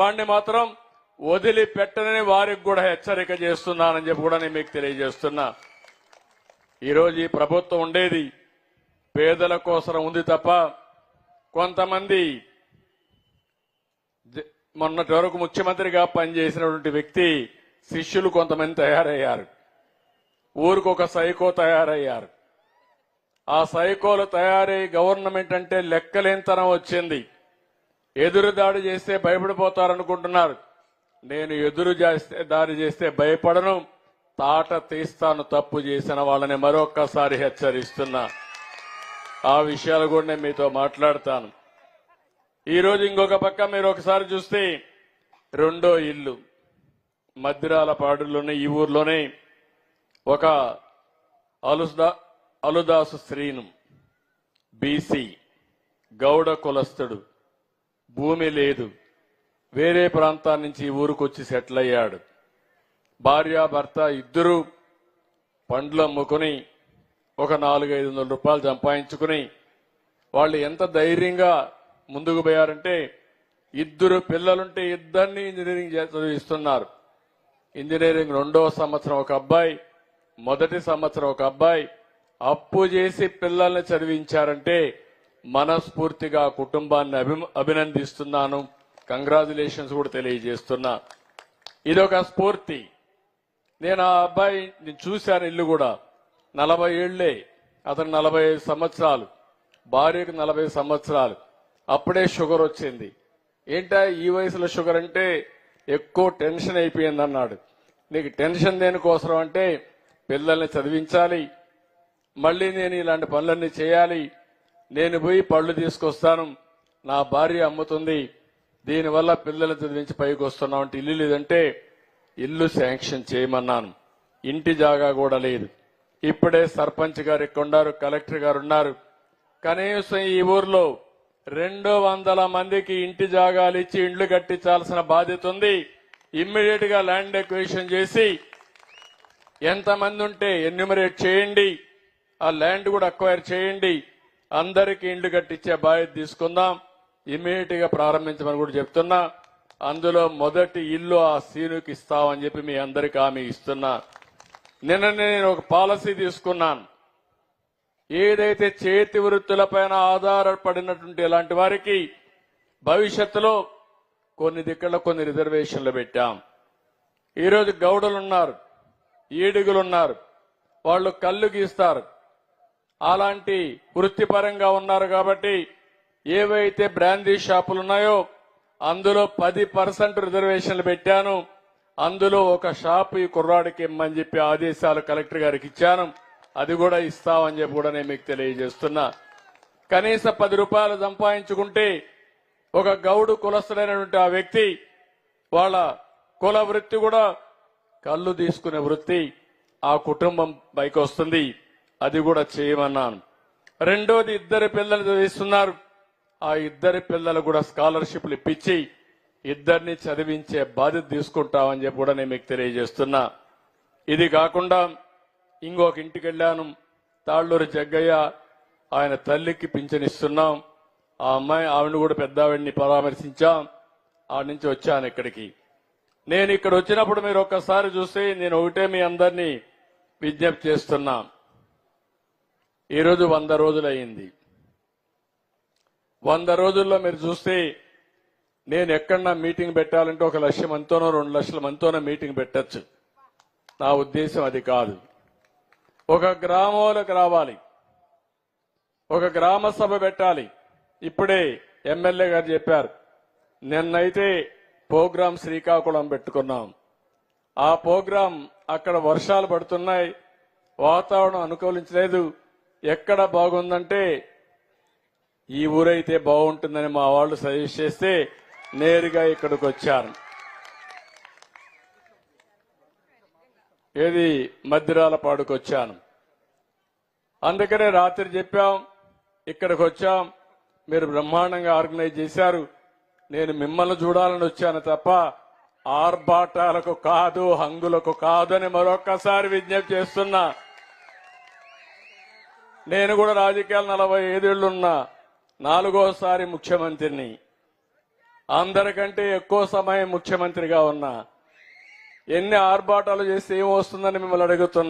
వాడిని మాత్రం వదిలిపెట్టనని వారికి కూడా హెచ్చరిక చేస్తున్నానని చెప్పి కూడా నేను మీకు తెలియజేస్తున్నా. ఈరోజు ఈ ప్రభుత్వం ఉండేది పేదల కోసం ఉంది తప్ప కొంతమంది మొన్నటి వరకు ముఖ్యమంత్రిగా పనిచేసినటువంటి వ్యక్తి శిష్యులు కొంతమంది తయారయ్యారు. ఊరికి ఒక సైకో తయారయ్యారు. ఆ సైకోలు తయారై గవర్నమెంట్ అంటే లెక్కలేనితనం వచ్చింది. ఎదురు దాడి చేస్తే భయపడిపోతారనుకుంటున్నారు. నేను ఎదురు చేస్తే దాడి చేస్తే భయపడను. తాట తీస్తాను తప్పు చేసిన వాళ్ళని మరొక్కసారి హెచ్చరిస్తున్నా. ఆ విషయాలు కూడా నేను మీతో మాట్లాడతాను. ఈ రోజు ఇంకొక పక్క మీరు ఒకసారి చూస్తే రెండో ఇల్లు. మద్దిరాల ఈ ఊర్లోనే ఒక అలుదా అలుదాసు శ్రీను బీసీ గౌడ కులస్తుడు. భూమి లేదు. వేరే ప్రాంతాల నుంచి ఊరికి వచ్చి సెటిల్ అయ్యాడు భార్య భర్త ఇద్దరూ పండ్లు అమ్ముకుని ఒక నాలుగైదు వందల రూపాయలు సంపాదించుకుని వాళ్ళు ఎంత ధైర్యంగా ముందుకు పోయారంటే ఇద్దరు పిల్లలుంటే ఇద్దరిని ఇంజనీరింగ్ చదివిస్తున్నారు. ఇంజనీరింగ్ రెండవ సంవత్సరం ఒక అబ్బాయి మొదటి సంవత్సరం ఒక అబ్బాయి. అప్పు చేసి పిల్లల్ని చదివించారంటే మనస్ఫూర్తిగా కుటుంబాన్ని అభి అభినందిస్తున్నాను. కంగ్రాచులేషన్స్ కూడా తెలియజేస్తున్నా. ఇదొక స్ఫూర్తి. నేను ఆ అబ్బాయి నేను చూశాను ఇల్లు కూడా. నలభై ఏళ్ళే అతను నలభై ఐదు సంవత్సరాలు. భార్యకు నలభై సంవత్సరాలు. అప్పుడే షుగర్ వచ్చింది. ఏంటా ఈ వయసులో షుగర్ అంటే? ఎక్కువ టెన్షన్ అయిపోయింది అన్నాడు. నీకు టెన్షన్ దేనికోసం అంటే పిల్లల్ని చదివించాలి. మళ్ళీ నేను ఇలాంటి పనులన్నీ చేయాలి. నేను పోయి పళ్ళు తీసుకొస్తాను. నా భార్య అమ్ముతుంది. దీనివల్ల పిల్లలు చదివించి పైకి వస్తున్నాం అంటే ఇల్లు లేదంటే ఇల్లు శాంక్షన్ చేయమన్నాను. ఇంటి జాగా కూడా లేదు. ఇప్పుడే సర్పంచ్ గారు ఇక్కడ ఉన్నారు కలెక్టర్ గారు ఉన్నారు. కనీసం ఈ ఊర్లో రెండు వందల మందికి ఇంటి జాగాలు ఇచ్చి ఇండ్లు కట్టించాల్సిన బాధ్యత ఉంది. ఇమ్మీడియట్గా ల్యాండ్ ఎక్వేషన్ చేసి ఎంతమంది ఉంటే ఎన్యూమరేట్ చేయండి. ఆ ల్యాండ్ కూడా అక్వైర్ చేయండి. అందరికి ఇండ్లు కట్టించే బాధ్యత తీసుకుందాం. ఇమీడియట్గా ప్రారంభించమని కూడా చెప్తున్నా. అందులో మొదటి ఇల్లు ఆ సీనుకి ఇస్తామని చెప్పి మీ అందరికి హామీ ఇస్తున్నా. నిన్న నేను ఒక పాలసీ తీసుకున్నాను. ఏదైతే చేతి వృత్తులపైన ఆధారపడినటువంటి ఇలాంటి వారికి భవిష్యత్తులో కొన్ని దిక్కల్లో కొన్ని రిజర్వేషన్లు పెట్టాం. ఈరోజు గౌడలు ఉన్నారు ఈడుగులు ఉన్నారు. వాళ్ళు కళ్ళు గీస్తారు. అలాంటి వృత్తిపరంగా ఉన్నారు కాబట్టి ఏవైతే బ్రాందీ షాపులు ఉన్నాయో అందులో పది పర్సెంట్ రిజర్వేషన్లు పెట్టాను. అందులో ఒక షాపు ఈ కుర్రాడికి ఇమ్మని చెప్పి ఆదేశాలు కలెక్టర్ గారికి ఇచ్చాను. అది కూడా ఇస్తామని చెప్పి కూడా నేను మీకు తెలియజేస్తున్నా. కనీస పది రూపాయలు సంపాదించుకుంటే ఒక గౌడు కులస్తుడైనటువంటి ఆ వ్యక్తి వాళ్ళ కుల వృత్తి కూడా కళ్ళు తీసుకునే వృత్తి ఆ కుటుంబం పైకి వస్తుంది. అది కూడా చేయమన్నాను. రెండోది ఇద్దరు పిల్లలు చదివిస్తున్నారు. ఆ ఇద్దరి పిల్లలు కూడా స్కాలర్షిప్లు ఇప్పించి ఇద్దరిని చదివించే బాధ్యత తీసుకుంటామని చెప్పి కూడా నేను మీకు తెలియజేస్తున్నా. ఇది కాకుండా ఇంకొక ఇంటికి వెళ్ళాను. తాళ్ళూరు జగ్గయ్య ఆయన తల్లికి పింఛనిస్తున్నాం ఆ అమ్మాయి ఆవిడ కూడా పెద్ద ఆవిడ్ని పరామర్శించాం. ఆడి నుంచి వచ్చాను ఇక్కడికి. నేను ఇక్కడ వచ్చినప్పుడు మీరు ఒక్కసారి చూస్తే నేను ఒకటే మీ అందరినీ విజ్ఞప్తి చేస్తున్నా. ఈరోజు వంద రోజులయ్యింది. వంద రోజుల్లో మీరు చూస్తే నేను ఎక్కడన్నా మీటింగ్ పెట్టాలంటే ఒక లక్ష మందితోనో రెండు లక్షల మందితోనో మీటింగ్ పెట్టచ్చు. నా ఉద్దేశం అది కాదు. ఒక గ్రామంలోకి రావాలి. ఒక గ్రామ సభ పెట్టాలి. ఇప్పుడే ఎమ్మెల్యే గారు చెప్పారు నిన్నైతే ప్రోగ్రాం శ్రీకాకుళం పెట్టుకున్నాం. ఆ ప్రోగ్రాం అక్కడ వర్షాలు పడుతున్నాయి వాతావరణం అనుకూలించలేదు ఎక్కడ బాగుందంటే ఈ ఊరైతే బాగుంటుందని మా వాళ్ళు సజెస్ట్ చేస్తే నేరుగా ఇక్కడికి వచ్చాను ఏది మద్దిరాల పాడుకు వచ్చాను. అందుకనే రాత్రి చెప్పాం ఇక్కడికి వచ్చాం. మీరు బ్రహ్మాండంగా ఆర్గనైజ్ చేశారు. నేను మిమ్మల్ని చూడాలని వచ్చాను తప్ప ఆర్భాటాలకు కాదు హంగులకు కాదు అని మరొక్కసారి విజ్ఞప్తి చేస్తున్నా. నేను కూడా రాజకీయాలు నలభై ఐదేళ్ళున్నా నాలుగోసారి ముఖ్యమంత్రిని. అందరికంటే ఎక్కువ సమయం ముఖ్యమంత్రిగా ఉన్నా. ఎన్ని ఆర్భాటాలు చేస్తే ఏం వస్తుందని మిమ్మల్ని అడుగుతున్నా.